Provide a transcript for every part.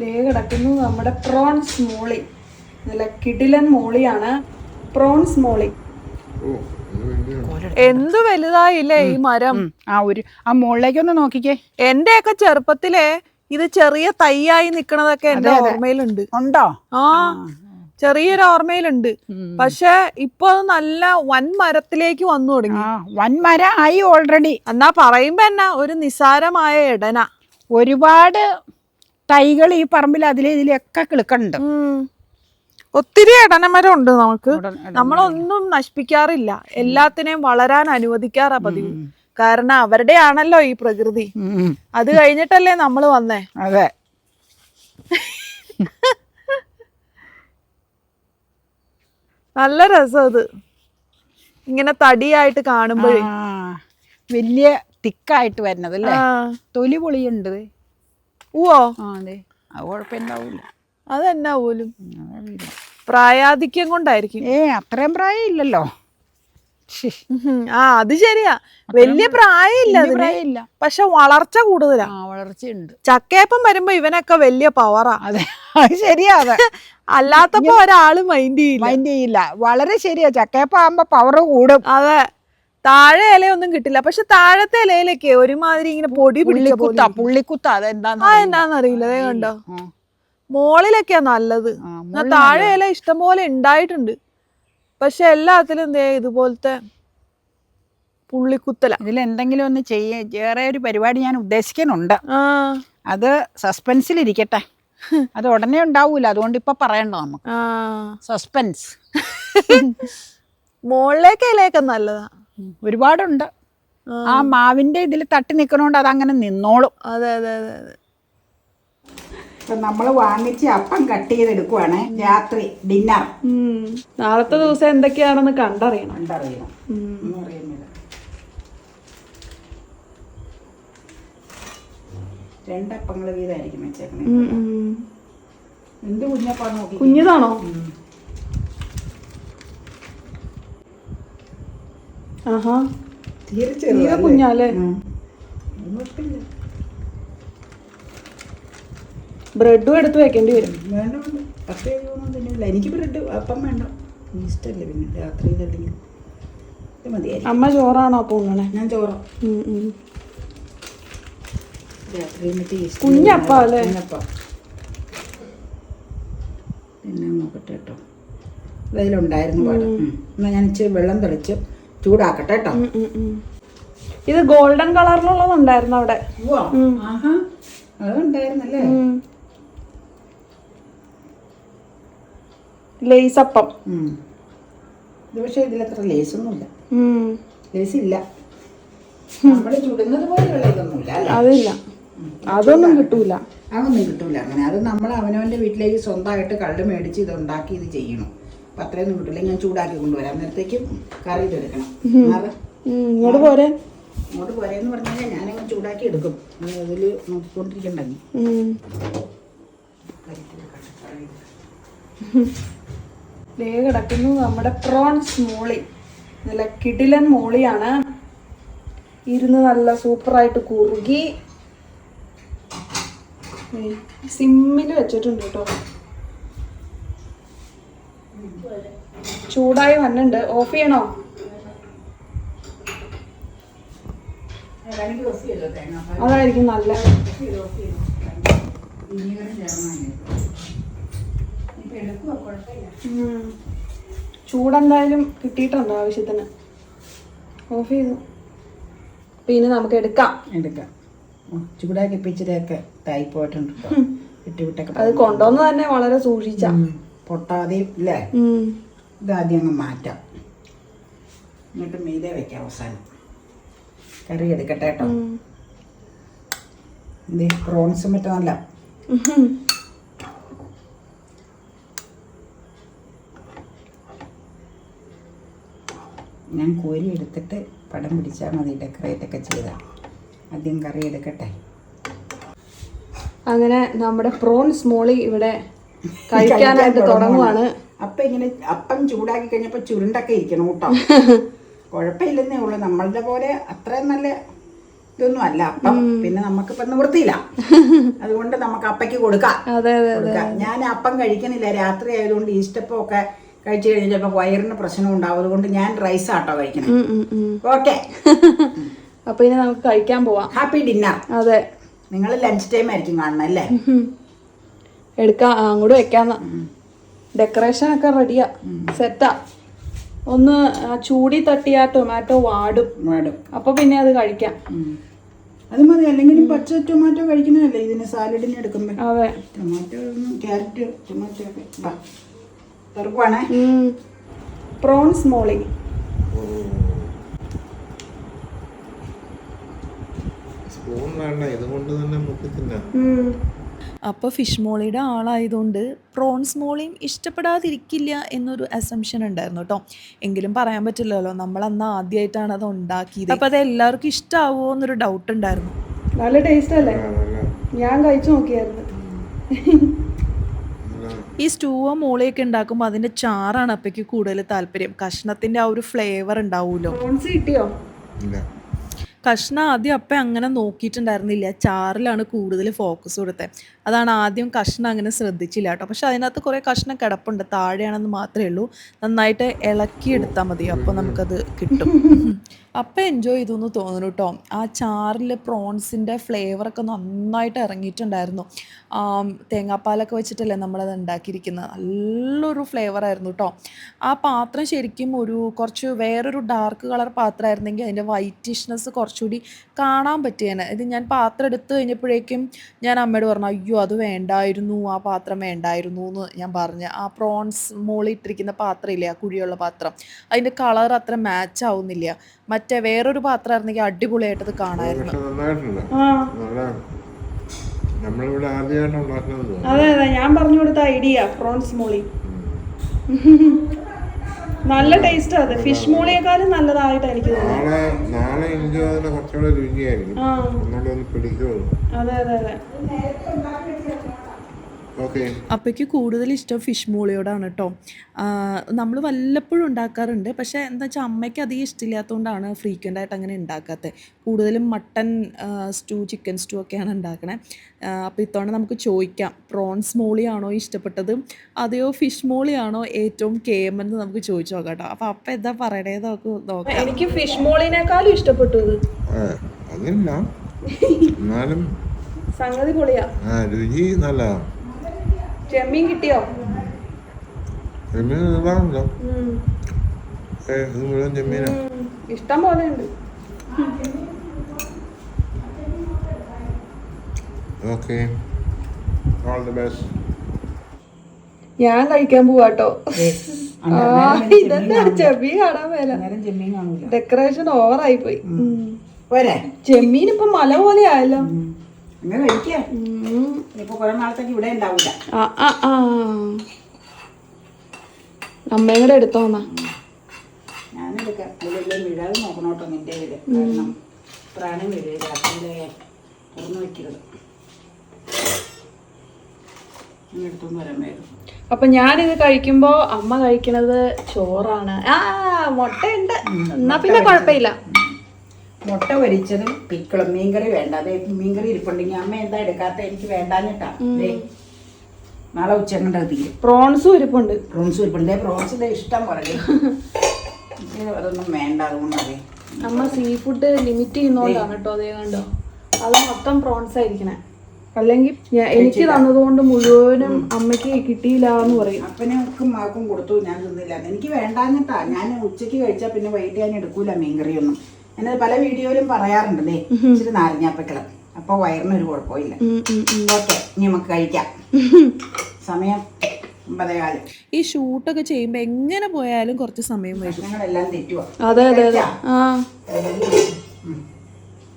ദേ കിടക്കുന്നു നമ്മുടെ പ്രോൺസ് മോളി. നല്ല കിടിലൻ മോളിയാണ്. പ്രോൺസ് മോളി. എന്ത് വലുതായില്ലേ ഈ മരം. ആ ഒരു ആ മുകളിലേക്കൊന്ന് നോക്കിക്കേ. എന്റെ ഒക്കെ ചെറുപ്പത്തിലെ ഇത് ചെറിയ തയ്യായി നിക്കണതൊക്കെ എന്റെ ഓർമ്മയിലുണ്ട്. ഉണ്ടോ? ആ ചെറിയൊരു ഓർമ്മയിലുണ്ട്. പക്ഷെ ഇപ്പൊ അത് നല്ല വൻ മരത്തിലേക്ക് വന്നു തുടങ്ങി. വൻ വൻമര ആയി ഓൾറെഡി എന്നാ പറയുമ്പോ എന്നാ ഒരു നിസാരമായ ഇടന ഒരുപാട് തൈകൾ ഈ പറമ്പിൽ അതിലെ ഇതിലൊക്കെ കിളുക്കുന്നുണ്ട്. ഒത്തിരി ഇടനമരം ഉണ്ട് നമുക്ക് നമ്മളൊന്നും നശിപ്പിക്കാറില്ല. എല്ലാത്തിനെയും വളരാൻ അനുവദിക്കാറാ പതിവ്. കാരണം അവരുടെ ആണല്ലോ ഈ പ്രകൃതി. അത് കഴിഞ്ഞിട്ടല്ലേ നമ്മൾ വന്നേ. അതെ. നല്ല രസം അത്. ഇങ്ങനെ തടിയായിട്ട് കാണുമ്പോഴേ. വലിയ തിക്കായിട്ട് വരുന്നത് അല്ലേ? തൊലി പൊളിയുണ്ട്. ആ അതെ അത് കുഴപ്പമുണ്ടാവില്ല അതെന്നാ പോലും പ്രായാധിക്യം കൊണ്ടായിരിക്കും. ഏ അത്രയും പ്രായം ഇല്ലല്ലോ ശ്ശി, ഉഹും. ആ അത് ശരിയാ. വലിയ പ്രായമില്ല വലിയ അതിന്. പ്രായമില്ല. പക്ഷെ വളർച്ച കൂടുതലാ. ആ വളർച്ചയുണ്ട്. ചക്കയപ്പം വരുമ്പോ ഇവനൊക്കെ വലിയ പവറാ. അതെ. അത് ശരിയാ അതെ. അല്ലാത്തപ്പോ ഒരാൾ മൈൻഡ് ചെയ്യില്ല. മൈൻഡ് ചെയ്യില്ല. വളരെ ശരിയാ. ചക്കയപ്പം ആകുമ്പോ പവർ കൂടും. അതെ. താഴെ ഇലയൊന്നും കിട്ടില്ല. പക്ഷെ താഴത്തെ ഇലയിലൊക്കെ ഒരുമാതിരി ഇങ്ങനെ പൊടി പിടിക്കുത്ത പുള്ളിക്കുത്ത അതെന്താന്ന് എന്താന്നറിയില്ല അതേ കണ്ടോ. മോളിലൊക്കെയാ നല്ലത്. താഴെ ഇല ഇഷ്ടംപോലെ ഉണ്ടായിട്ടുണ്ട്. പക്ഷെ എല്ലാത്തിലും എന്തേ ഇതുപോലത്തെ പുള്ളിക്കുത്തല. ഇതിൽ എന്തെങ്കിലും ഒന്ന് ചെയ്യ വേറെ ഒരു പരിപാടി ഞാൻ ഉദ്ദേശിക്കുന്നുണ്ട്. അത് സസ്പെൻസിലിരിക്കട്ടെ. അത് ഉടനെ ഉണ്ടാവൂല. അതുകൊണ്ട് ഇപ്പൊ പറയണ്ട നമുക്ക്? സസ്പെൻസ്. മോളിലേക്ക് ഇലയൊക്കെ നല്ലതാ. ഒരുപാടുണ്ട്. ആ. ആ മാവിന്റെ ഇതിൽ തട്ടി നിൽക്കണോണ്ട് അത് അങ്ങനെ നിന്നോളും. അതെ അതെ അതെ അതെ. ഇപ്പൊ നമ്മൾ വാങ്ങിച്ച് അപ്പം കട്ട് ചെയ്തെടുക്കുവാണ് രാത്രി ഡിന്നർ. നാളത്തെ ദിവസം എന്തൊക്കെയാണെന്ന് കണ്ടറിയണം. കണ്ടറിയണം. ഒന്നും അറിയുന്നില്ല. രണ്ടപ്പങ്ങൾ വീതമായിരിക്കും വെച്ചേക്കണേ. എന്ത് കുഞ്ഞപ്പാ നോക്കി? കുഞ്ഞിതാണോ? ആഹാ. തീരെ കുഞ്ഞാല്ലേ കുഴപ്പമില്ല ബ്രെഡും എടുത്ത് വെക്കേണ്ടി വരും. വേണ്ട വേണ്ട. പത്ത് ഒന്നും തിന്നില്ല എനിക്ക് ബ്രെഡ് അപ്പം വേണ്ട. ഇഷ്ടമല്ല പിന്നെ? രാത്രി ഇതല്ലെങ്കിൽ ഇത് മതിയായിരിക്കും. അമ്മ ചോറാണോ അപ്പം ഉണ്ണണേ? ഞാൻ ചോറ്. കുഞ്ഞപ്പം അല്ലേ? പിന്നെ നോക്കട്ടെ കേട്ടോ ഇതിലുണ്ടായിരുന്നു പാട്. എന്നാൽ എന്നാ ഞാൻ ഇച്ചിരി വെള്ളം തെളിച്ച്. ചൂടാക്കട്ടെ കേട്ടോ. ഇത് ഗോൾഡൻ കളറിലുള്ളതുണ്ടായിരുന്നു അവിടെ. അതുണ്ടായിരുന്നല്ലേ. ലേസപ്പം. ഇത് പക്ഷേ ഇതിലത്ര ലേസൊന്നുമില്ല. ഉം. ലേസ് ഇല്ല നമ്മൾ ചുടുന്നത് പോലെയുള്ള ഇതൊന്നുമില്ല അതില്ല. അതൊന്നും കിട്ടൂല. അതൊന്നും കിട്ടൂല. അങ്ങനെ അത് നമ്മൾ അവനവന്റെ വീട്ടിലേക്ക് സ്വന്തമായിട്ട് കള്ള് മേടിച്ച് ഇത് ഉണ്ടാക്കി ഇത് ചെയ്യണം. അത്രയൊന്നും കിട്ടില്ല ഞാൻ ചൂടാക്കി കൊണ്ടുവരാം. അന്നേരത്തേക്കും കറി ഇതെടുക്കണം ഇങ്ങോട്ട് പോരെ. ഇങ്ങോട്ട് പോരെന്ന് പറഞ്ഞാൽ ഞാനങ്ങ് ചൂടാക്കി എടുക്കും. അതിൽ നോക്കിക്കൊണ്ടിരിക്കണ്ടെങ്കിൽ. ദേ കിടക്കുന്നു നമ്മുടെ പ്രോൺസ് മോളി. നല്ല കിടിലൻ മോളിയാണ്. ഇരുന്ന് നല്ല സൂപ്പറായിട്ട് കുറുകി. സിമ്മിൽ വെച്ചിട്ടുണ്ട് കേട്ടോ. ചൂടായി വന്നിട്ടുണ്ട് ഓഫ് ചെയ്യണോ? അതായിരിക്കും നല്ല. ചൂടെന്തായാലും കിട്ടിയിട്ടുണ്ട് ആവശ്യത്തിന്. ഓഫ് ചെയ്തു. പിന്നെ നമുക്ക് എടുക്കാം. എടുക്കാം. ചൂടാക്കി ഇപ്പിച്ചിരിയൊക്കെ തായി പോയിട്ടുണ്ട് അത് കൊണ്ടുവന്ന് തന്നെ വളരെ സൂക്ഷിച്ച. പൊട്ടാതെ പൊട്ടാതെയും ഇല്ലേ? ഇതാദ്യം അങ്ങ് മാറ്റാം. എന്നിട്ട് മീതെ വെക്കാം അവസാനം. കറി എടുക്കട്ടെ കേട്ടോ. ഇത് പ്രോൺസും നല്ല ഞാൻ കോരി എടുത്തിട്ട് പടം പിടിച്ചാൽ മതി ഡെക്കറേറ്റ് ഒക്കെ ചെയ്താൽ ആദ്യം കറി എടുക്കട്ടെ. അങ്ങനെ നമ്മുടെ പ്രോൺസ് മോളി ഇവിടെ കഴിക്കാനായിട്ട് തുടങ്ങുവാണ്. അപ്പം ഇങ്ങനെ അപ്പം ചൂടാക്കി കഴിഞ്ഞപ്പോൾ ചുരുണ്ടൊക്കെ ഇരിക്കണം കേട്ടോ. കുഴപ്പമില്ലെന്നേ ഉള്ളൂ. നമ്മളുടെ പോലെ അത്രയും നല്ല ഇതൊന്നും അല്ല. അപ്പം പിന്നെ നമുക്കിപ്പം നിവൃത്തിയില്ല. അതുകൊണ്ട് നമുക്ക് അപ്പയ്ക്ക് കൊടുക്കാം. ഞാൻ അപ്പം കഴിക്കണില്ല രാത്രി ആയതുകൊണ്ട് ഈസ്റ്റപ്പം ഒക്കെ കഴിച്ചു കഴിഞ്ഞാൽ ചിലപ്പോൾ വയറിന് പ്രശ്നം ഉണ്ടാവും. അതുകൊണ്ട് ഞാൻ റൈസ് ആട്ടോ കഴിക്കണം ഓക്കെ. അപ്പൊ ഇനി നമുക്ക് കഴിക്കാൻ പോവാം. Happy dinner. അതെ. നിങ്ങൾ ലഞ്ച് ടൈം ആയിരിക്കും കാണണം അല്ലേ എടുക്കാം. അങ്ങോട്ട് വെക്കാന്ന. ഡെക്കറേഷൻ ഒക്കെ റെഡിയാ സെറ്റാ ഒന്ന് ചൂടി തട്ടിയ ടൊമാറ്റോ വാടും. വാടും. അപ്പൊ പിന്നെ അത് കഴിക്കാം. അത് മതി. അല്ലെങ്കിൽ പച്ച ടൊമാറ്റോ കഴിക്കുന്നതല്ലേ ഇതിന് സാലഡിന് എടുക്കുമ്പോൾ അതെ. ടൊമാറ്റോ ക്യാരറ്റ് ടൊമാറ്റോ ഒക്കെ. പ്രോൺസ് മോളി. സ്പൂൺ വേണ്ട. ഇതുകൊണ്ട് തന്നെ മുക്കി തിന്നാം. അപ്പോൾ ഫിഷ് മോളിയുടെ ആളായതുകൊണ്ട് പ്രോൺസ് മോളിയും ഇഷ്ടപ്പെടാതിരിക്കില്ല എന്നൊരു അസംഷൻ ഉണ്ടായിരുന്നു കേട്ടോ എങ്കിലും പറയാൻ പറ്റില്ലല്ലോ നമ്മൾ അന്ന് ആദ്യമായിട്ടാണ് അത് ഉണ്ടാക്കിയത്. അപ്പോൾ അത് എല്ലാവർക്കും ഇഷ്ടമാവുമോ എന്നൊരു ഡൗട്ട് ഉണ്ടായിരുന്നു. നല്ല ടേസ്റ്റ് അല്ലേ? ഞാൻ കഴിച്ചു നോക്കിയായിരുന്നു. ഈ സ്റ്റൂവോ മോളിയൊക്കെ ഉണ്ടാക്കുമ്പോൾ അതിന്റെ ചാറാണ് അപ്പയ്ക്ക് കൂടുതൽ താല്പര്യം. കഷ്ണത്തിന്റെ ആ ഒരു ഫ്ലേവർ ഉണ്ടാവുമല്ലോ പ്രോൺസ് കിട്ടിയോ? ഇല്ല. കഷ്ണം ആദ്യം അപ്പം അങ്ങനെ നോക്കിയിട്ടുണ്ടായിരുന്നില്ല. ചാറിലാണ് കൂടുതൽ ഫോക്കസ് കൊടുത്തത്. അതാണ് ആദ്യം കഷ്ണം അങ്ങനെ ശ്രദ്ധിച്ചില്ല കേട്ടോ. പക്ഷെ അതിനകത്ത് കുറേ കഷ്ണം കിടപ്പുണ്ട്. താഴെയാണെന്ന് മാത്രമേ ഉള്ളൂ. നന്നായിട്ട് ഇളക്കി എടുത്താൽ മതി. അപ്പോൾ നമുക്കത് കിട്ടും. അപ്പം എൻജോയ് ചെയ്തു എന്ന് തോന്നുന്നു കേട്ടോ ആ ചാറിൽ പ്രോൺസിന്റെ ഫ്ലേവറൊക്കെ നന്നായിട്ട് ഇറങ്ങിയിട്ടുണ്ടായിരുന്നു. തേങ്ങാപ്പാലൊക്കെ വെച്ചിട്ടല്ലേ നമ്മളത് ഉണ്ടാക്കിയിരിക്കുന്നത് നല്ലൊരു ഫ്ലേവറായിരുന്നു കേട്ടോ ആ പാത്രം ശരിക്കും ഒരു കുറച്ച് വേറൊരു ഡാർക്ക് കളർ പാത്രമായിരുന്നെങ്കിൽ അതിന്റെ വൈറ്റിഷ്നെസ് കുറച്ചുകൂടി കാണാൻ പറ്റിയേനെ. ഇത് ഞാൻ പാത്രം എടുത്തു കഴിഞ്ഞപ്പോഴേക്കും ഞാൻ അമ്മയോട് പറഞ്ഞു അയ്യോ അത് വേണ്ടായിരുന്നു. ആ പാത്രം വേണ്ടായിരുന്നു എന്ന് ഞാൻ പറഞ്ഞു. ആ പ്രോൺസ് മോളിട്ടിരിക്കുന്ന പാത്രമില്ലേ ആ കുഴിയുള്ള പാത്രം. അതിന്റെ കളർ അത്ര മാച്ച് ആവുന്നില്ല. മറ്റേ വേറൊരു പാത്രമായിരുന്നെങ്കിൽ അടിപൊളിയായിട്ടത് കാണാമായിരുന്നു പക്ഷെ നന്നായിട്ടുണ്ട്. ആ. നല്ല നമ്മളിവിടെ ആദ്യമായിട്ട് ഉണ്ടാക്കുന്നത്. തോന്നുന്നു അതെ അതെ. ഞാൻ പറഞ്ഞു കൊടുത്ത ഐഡിയ പ്രോൺസ് മോളി. നല്ല ടേസ്റ്റ് അത്. ഫിഷ് മോളിയേക്കാളും നല്ലതായിട്ട് എനിക്ക് തോന്നുന്നു അതെ അതെ അതെ. അപ്പയ്ക്ക് കൂടുതൽ ഇഷ്ടം ഫിഷ് മൂളിയോടാണ് കേട്ടോ നമ്മൾ വല്ലപ്പോഴും ഉണ്ടാക്കാറുണ്ട്. പക്ഷേ എന്താ വെച്ചാൽ അമ്മയ്ക്ക് അധികം ഇഷ്ടമില്ലാത്തതുകൊണ്ടാണ് ഫ്രീക്വന്റ് ആയിട്ട് അങ്ങനെ ഉണ്ടാക്കാത്തത് കൂടുതലും മട്ടൺ സ്റ്റൂ ചിക്കൻ സ്റ്റൂ ഒക്കെയാണ് ഉണ്ടാക്കണേ അപ്പോൾ ഇത്തവണ നമുക്ക് ചോദിക്കാം പ്രോൺസ് മോളിയാണോ ഇഷ്ടപ്പെട്ടത്? അതെയോ ഫിഷ് മോളിയാണോ ഏറ്റവും കേമെന്ന് നമുക്ക് ചോദിച്ചു നോക്കാം കേട്ടോ അപ്പോൾ അപ്പം എന്താ പറയണേ നമുക്ക് നോക്കാം. എനിക്ക് ഫിഷ് മോളിനേക്കാളും ഇഷ്ടപ്പെട്ടു അതില്ല. എന്നാലും സംഗതി പൊളിയാ. രുചി നല്ലതാണ് ചെമ്മീൻ കിട്ടിയോ? ചെമ്മീൻ മുഴുവൻ ചെമ്മീനാ. ഇഷ്ടം പോലെ ഉണ്ട്. ഓക്കെ. ഓൾ ദി ബെസ്റ്റ് ഞാൻ കഴിക്കാൻ പോവാട്ടോ. ഇതെന്താ ചെമ്മീൻ കാണാൻ മേല. കാണൂല. ഡെക്കറേഷൻ ഓവറായി പോയി ചെമ്മീൻ ഇപ്പൊ മല പോലെ ആയല്ലോ. അങ്ങനെ കഴിക്കുക ഉം. ഇപ്പൊ കുറെ നാളത്തേക്ക് ഇവിടെ ഉണ്ടാവില്ല ആ ആ ആ. അമ്മയും കൂടെ എടുത്തോന്നാ ഞാനെടുക്കാം അതിലെല്ലാം വീഴാതെ നോക്കണോട്ടോ നിന്റെ ഇതിൽ. കാരണം പ്രാണം വീഴുക രാത്രിയിലെ തുറന്നു വെക്കരുത്. ഞാൻ എടുത്തോണ്ട് വരാൻ വേഗം അപ്പൊ ഞാനിത് കഴിക്കുമ്പോ അമ്മ കഴിക്കണത് ചോറാണ്. ആ മുട്ടയുണ്ട്. എന്നാ പിന്നെ കുഴപ്പമില്ല. മുട്ട പൊരിച്ചതും പിക്കിളും മീൻകറി വേണ്ട അതെ മീൻകറി ഇരിപ്പുണ്ടെങ്കിൽ അമ്മ എന്താ എടുക്കാത്ത? എനിക്ക് വേണ്ടാഞ്ഞിട്ടാ. നാളെ ഉച്ചങ്ങണ്ട തീരും പ്രോൺസും ഇരിപ്പുണ്ട്. പ്രോൺസും ഇരിപ്പുണ്ട്. പ്രോൺസ് പ്രോൺസിന്റെ ഇഷ്ടം പറഞ്ഞു അതൊന്നും വേണ്ട അതുകൊണ്ടേ അമ്മ സീ ഫുഡ് ലിമിറ്റ് ചെയ്യുന്നോണ്ടാണ് കേട്ടോ അതേ കണ്ടോ? അത് മൊത്തം പ്രോൺസ് ആയിരിക്കണേ അല്ലെങ്കിൽ എനിക്ക് തന്നതുകൊണ്ട് മുഴുവനും അമ്മയ്ക്ക് കിട്ടിയില്ല എന്ന് പറയും. അപ്പനും മാക്കും കൊടുത്തു ഞാൻ തിന്നില്ല. എനിക്ക് വേണ്ടാഞ്ഞിട്ടാ. ഞാൻ ഉച്ചയ്ക്ക് കഴിച്ചാൽ പിന്നെ വൈകിട്ട് ഞാൻ എടുക്കൂല മീൻകറിയൊന്നും. ഞാനത് പല വീഡിയോയിലും പറയാറുണ്ടല്ലേ? ഇച്ചിരി നാരങ്ങാപ്പക്കൾ അപ്പൊ വയറിനൊരു കുഴപ്പമില്ല. ഓക്കെ ഇനി നമുക്ക് കഴിക്കാം. സമയം ഈ ഷൂട്ടൊക്കെ ചെയ്യുമ്പോ എങ്ങനെ പോയാലും കുറച്ച് സമയം വരും അതെ അതെ അതെ. ആ.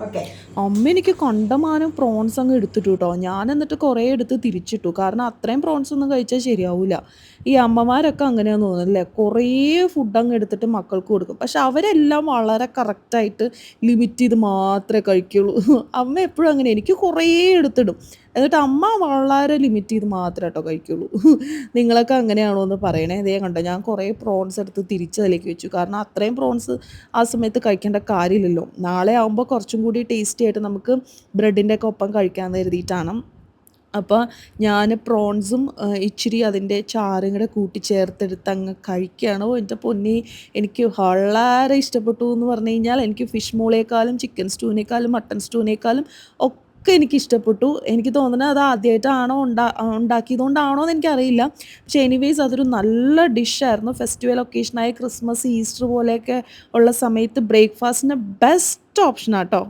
ഓക്കെ. അമ്മ എനിക്ക് കണ്ടമാനം പ്രോൺസ് അങ്ങ് എടുത്തിട്ടു കേട്ടോ ഞാൻ എന്നിട്ട് കുറേ എടുത്ത് തിരിച്ചിട്ടു. കാരണം അത്രയും പ്രോൺസ് ഒന്നും കഴിച്ചാൽ ശരിയാവില്ല ഈ അമ്മമാരൊക്കെ അങ്ങനെയാന്ന് തോന്നുന്നല്ലേ കുറേ ഫുഡ് അങ്ങ് എടുത്തിട്ട് മക്കൾക്ക് കൊടുക്കും. പക്ഷെ അവരെല്ലാം വളരെ കറക്റ്റായിട്ട് ലിമിറ്റ് ചെയ്ത് മാത്രമേ കഴിക്കുള്ളൂ. അമ്മ എപ്പോഴും അങ്ങനെ. എനിക്ക് കുറേ എടുത്തിടും. എന്നിട്ട് അമ്മ വളരെ ലിമിറ്റ് ചെയ്ത് മാത്രമേ കേട്ടോ കഴിക്കുള്ളൂ. നിങ്ങളൊക്കെ അങ്ങനെയാണോ എന്ന് പറയണേ. ഇതേ കണ്ടോ ഞാൻ കുറേ പ്രോൺസ് എടുത്ത് തിരിച്ച് അതിലേക്ക് വെച്ചു. കാരണം അത്രയും പ്രോൺസ് ആ സമയത്ത് കഴിക്കേണ്ട കാര്യമില്ലല്ലോ. നാളെ ആകുമ്പോൾ കുറച്ചും കൂടി ടേസ്റ്റി ആയിട്ട് നമുക്ക് ബ്രെഡിന്റെ ഒക്കെ ഒപ്പം കഴിക്കാമെന്ന് കരുതിയിട്ടാണ്. അപ്പോൾ ഞാൻ പ്രോൺസും ഇച്ചിരി അതിന്റെ ചാറും കൂടെ കൂട്ടിച്ചേർത്തെടുത്ത് അങ്ങ് കഴിക്കുകയാണ്. എന്റെ പൊന്നി എനിക്ക് വളരെ ഇഷ്ടപ്പെട്ടു എന്ന് പറഞ്ഞു കഴിഞ്ഞാൽ എനിക്ക് ഫിഷ് മോളേക്കാളും ചിക്കൻ സ്റ്റൂവിനേക്കാളും മട്ടൺ സ്റ്റൂവിനേക്കാളും ഒക്കെ എനിക്ക് ഇഷ്ടപ്പെട്ടു. എനിക്ക് തോന്നുന്നത് അത് ആദ്യമായിട്ടാണോ ഉണ്ടാ ഉണ്ടാക്കിയതുകൊണ്ടാണോ എന്ന് എനിക്കറിയില്ല. പക്ഷേ എനിവേസ് അതൊരു നല്ല ഡിഷായിരുന്നു ഫെസ്റ്റിവൽ ഒക്കേഷനായ ക്രിസ്മസ് ഈസ്റ്റർ പോലെയൊക്കെ ഉള്ള സമയത്ത് ബ്രേക്ക്ഫാസ്റ്റിന് ബെസ്റ്റ് ഓപ്ഷനാട്ടോ